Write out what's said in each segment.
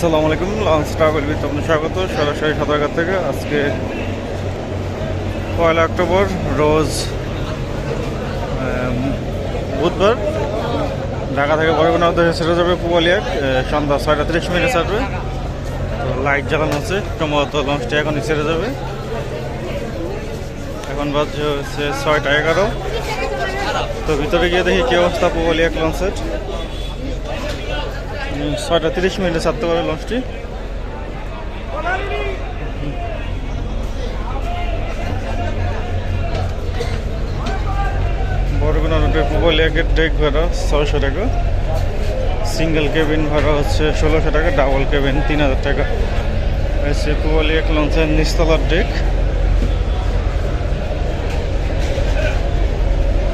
আসসালামু আলাইকুম launch travel বিথ আপনার স্বাগত। সরাসরি সাঁতারঘাট থেকে আজকে পয়লা অক্টোবর রোজ বুধবার। ঢাকা থেকে বরগুনা উদ্দেশ্যে ছেড়ে যাবে পুবালিয়াক আহ, সন্ধ্যা ছয়টা তিরিশ মিনিটে ছাড়বে। তো লাইট জ্বালানো আছে সম্ভবত লঞ্চটি এখনই ছেড়ে যাবে। এখন বাজছে হচ্ছে ছয়টা এগারো। তো ভিতরে গিয়ে দেখি কি অবস্থা পুবালিয়াক লঞ্চের ছয়টা তিরিশ মিনিটে ছাড়তে পারে লঞ্চটি। ছয়শো টাকা। সিঙ্গেল কেবিন ভাড়া হচ্ছে ষোলোশো টাকা, ডাবল কেবিন তিন হাজার টাকা হচ্ছে এক লঞ্চের নিচতলার ডেক।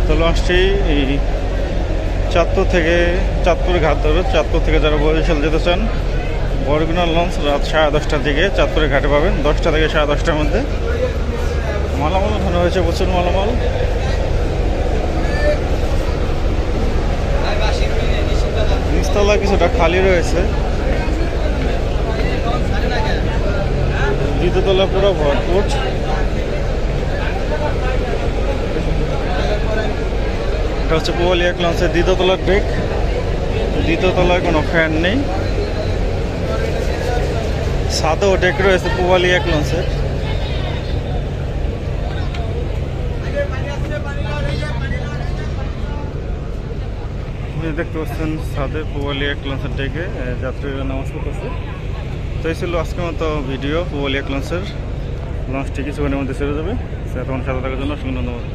তো লঞ্চটি চাঁদপুর থেকে চাঁদপুর ঘাট ধরবে। চাঁদপুর থেকে যারা বরিশাল যেতে চান, বরগুনা লঞ্চ রাত সাড়ে দশটার দিকে চাঁদপুরে ঘাটে পাবেন। দশটা থেকে সাড়ে দশটার মধ্যে। মালামাল ওখানে হয়েছে প্রচুর মালামাল। নিচতলা কিছুটা খালি রয়েছে। দ্বিতীয়তলা পুরো ভরপুর। এটা হচ্ছে পুয়ালিয়া লঞ্চের দ্বিতীয়তলার ডেক দ্বিতীয়তলায় কোনো ফ্যান নেই। সাদও ডেক রয়েছে পুয়ালিয়া লঞ্চের। দেখতে পাচ্ছেন সাদে পুয়ালিয়া লঞ্চের ডেকে যাত্রীরা নামাজ পড়তেছে। তো এই ছিল আজকের মতো ভিডিও পুয়ালিয়া লঞ্চের। লঞ্চটি কিছুক্ষণের মধ্যে ছেড়ে যাবে। তখন সাদা থাকার জন্য অসংখ্য ধন্যবাদ।